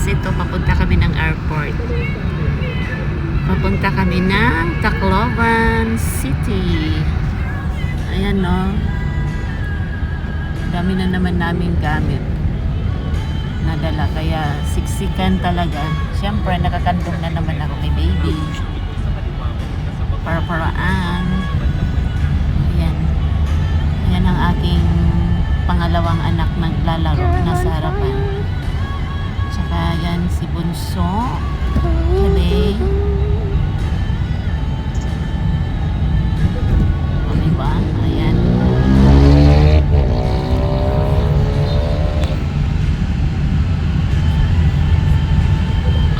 guys, papunta kami ng airport. Papunta kami ng Tacloban City. Ayan no. Dami na naman naming gamit. Nadala kaya siksikan talaga. Siyempre nakakandong na naman ako may baby. Para-paraan. Ayan. Ayan ang aking pangalawang anak naglalaro Bunso. Kali. O diba? Ayan.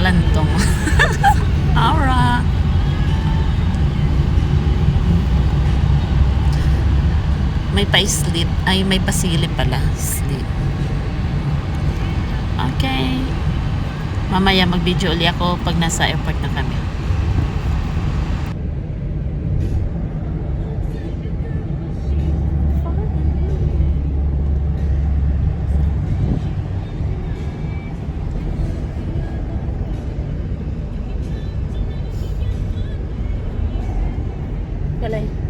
Lantong. Aura. May pa-slip. Ay, may pasilip pala. Slip. Okay mamaya mag-video uli ako pag nasa airport na kami. Walay.